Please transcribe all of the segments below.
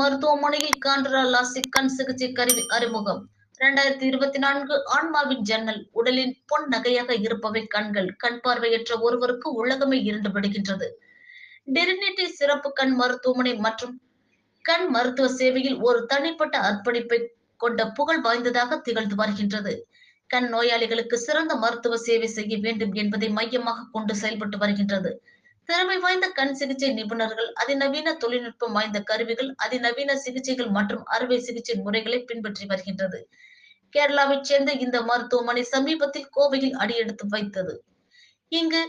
மருத்துவமனையில் contra chicken சிகிச்சை கருவி அறிமுகம். இரண்டாயிரத்தி இருபத்தி நான்கு ஆன்மாவின் ஜன்னல் உடலின் பொன் நகையாக இருப்பவை கண்கள் கண் பார்வையற்ற ஒருவருக்கு உலகமே இருண்டு விடுகின்றது டெரினிட்டி சிறப்பு கண் மருத்துவமனை மற்றும் கண் மருத்துவ சேவையில் ஒரு தனிப்பட்ட அர்ப்பணிப்பை கொண்ட புகழ் வாய்ந்ததாக திகழ்ந்து வருகின்றது. கண் நோயாளிகளுக்கு சிறந்த மருத்துவ சேவை செய்ய வேண்டும் என்பதை மையமாக கொண்டு செயல்பட்டு வருகின்றது. திறமை வாய்ந்த கண் சிகிச்சை நிபுணர்கள் அதிநவீன தொழில்நுட்பம் வாய்ந்த கருவிகள் அதிநவீன சிகிச்சைகள் மற்றும் அறுவை சிகிச்சை முறைகளை பின்பற்றி வருகின்றது. கேரளாவைச் சேர்ந்த இந்த மருத்துவமனை சமீபத்தில் கோவையில் அடியெடுத்து வைத்தது. இங்கு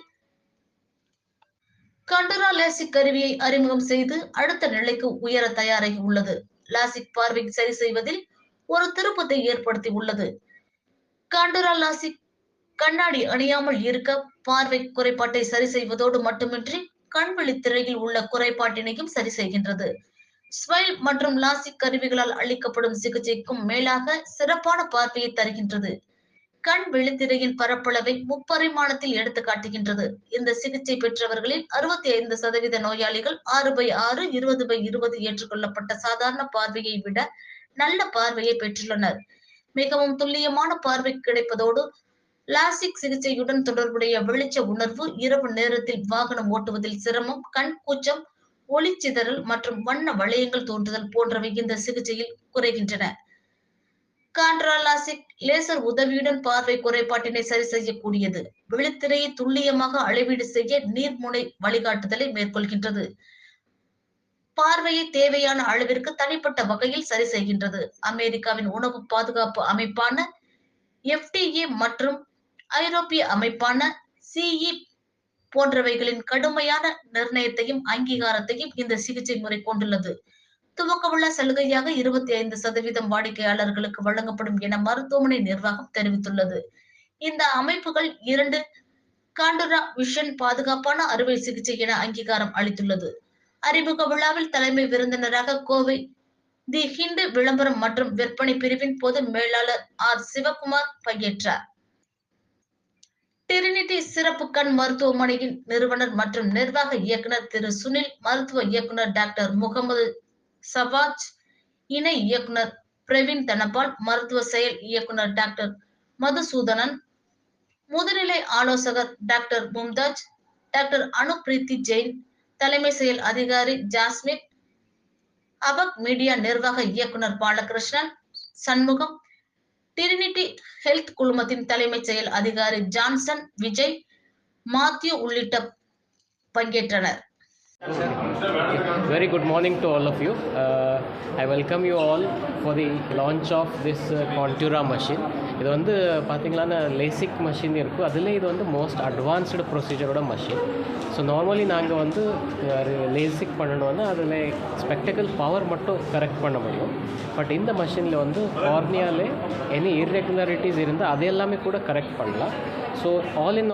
கண்டரா லேசிக் கருவியை அறிமுகம் செய்து அடுத்த நிலைக்கு உயர தயாராகி உள்ளது. லாசிக் பார்வை சரி செய்வதில் ஒரு திருப்பத்தை ஏற்படுத்தி உள்ளது. கண்டரா லாசிக் கண்ணாடி அணியாமல் இருக்க பார்வை குறைபாட்டை சரி செய்வதோடு மட்டுமின்றி கண்வெளி திரையில் உள்ள குறைபாட்டினையும் சரி செய்கின்றது. ஸ்மைல் மற்றும் லாசிக் கருவிகளால் அளிக்கப்படும் சிகிச்சைக்கும் மேலாக சிறப்பான பார்வையை தருகின்றது. கண் வெளித்திரையின் பரப்பளவை முப்பரிமாணத்தில் எடுத்து காட்டுகின்றது. இந்த சிகிச்சை பெற்றவர்களில் அறுபத்தி ஐந்து சதவீத நோயாளிகள் ஆறு பை ஆறு இருபது பை இருபது ஏற்றுக்கொள்ளப்பட்ட சாதாரண பார்வையை விட நல்ல பார்வையை பெற்றுள்ளனர். மிகவும் துல்லியமான பார்வை கிடைப்பதோடு லாசிக் சிகிச்சையுடன் தொடர்புடைய வெளிச்ச உணர்வு இரவு நேரத்தில் வாகனம் ஓட்டுவதில் சிரமம் கண் கூச்சம் ஒளிச்சிதறல் மற்றும் வண்ண வளையங்கள் தோன்றுதல் போன்றவை இந்த சிகிச்சையில் குறைகின்றன. கான்ட்ராலாசிக் லேசர் உதவியுடன் பார்வை குறைபாட்டினை சரி செய்யக்கூடியது. விழித்திரையை துல்லியமாக அளவீடு செய்ய நீர்முனை வழிகாட்டுதலை மேற்கொள்கின்றது. பார்வையை தேவையான அளவிற்கு தனிப்பட்ட வகையில் சரி செய்கின்றது. அமெரிக்காவின் உணவு பாதுகாப்பு அமைப்பான எஃப்டிஏ மற்றும் ஐரோப்பிய அமைப்பான சிஇ போன்றவைகளின் கடுமையான நிர்ணயத்தையும் அங்கீகாரத்தையும் இந்த சிகிச்சை முறை கொண்டுள்ளது. துவக்கமுள்ள சலுகையாக இருபத்தி ஐந்து சதவீதம் வாடிக்கையாளர்களுக்கு வழங்கப்படும் என மருத்துவமனை நிர்வாகம் தெரிவித்துள்ளது. இந்த அமைப்புகள் இரண்டு காண்டுரா விஷன் பாதுகாப்பான அறுவை சிகிச்சை என அங்கீகாரம் அளித்துள்ளது. அறிமுக விழாவில் தலைமை விருந்தினராக கோவை தி ஹிண்டு விளம்பரம் மற்றும் விற்பனை பிரிவின் பொது மேலாளர் ஆர். சிவகுமார் பங்கேற்றார். டிரினிட்டி சிறப்பு கண் மருத்துவமனையின் நிறுவனர் மற்றும் நிர்வாக இயக்குனர் திரு சுனில் மருத்துவ இயக்குனர் டாக்டர் முகமது சபாஜ் இணை இயக்குனர் பிரவீன் தனபால் மருத்துவ செயல் இயக்குனர் டாக்டர் மதுசூதனன் முதுநிலை ஆலோசகர் டாக்டர் மும்தாஜ் டாக்டர் அனுப்ரீத்தி ஜெயின் தலைமை செயல் அதிகாரி ஜாஸ்மின் அபக் மீடியா நிர்வாக இயக்குனர் பாலகிருஷ்ணன் சண்முகம் டிரினிட்டி ஹெல்த் குழுமத்தின் தலைமை செயல் அதிகாரி ஜான்சன் விஜய் மாத்யூ உள்ளிட்ட பங்கேற்றனர். Very good morning to all of you. Uh, I welcome you all for the launch of this uh, Contura machine. இது வந்து பார்த்தீங்களான்னா லேசிக் மஷின் இருக்குது அதில் இது வந்து மோஸ்ட் அட்வான்ஸ்டு ப்ரொசீஜரோட மஷின் ஸோ நார்மலி நாங்கள் வந்து லேசிக் பண்ணணும்னா அதில் ஸ்பெக்டக்கல் பவர் மட்டும் கரெக்ட் பண்ண முடியும் பட் இந்த மஷினில் வந்து கார்னியாலே எனி இர்ரெகுலாரிட்டிஸ் இருந்தால் அது எல்லாமே கூட கரெக்ட் பண்ணலாம் ஸோ ஆல் இன்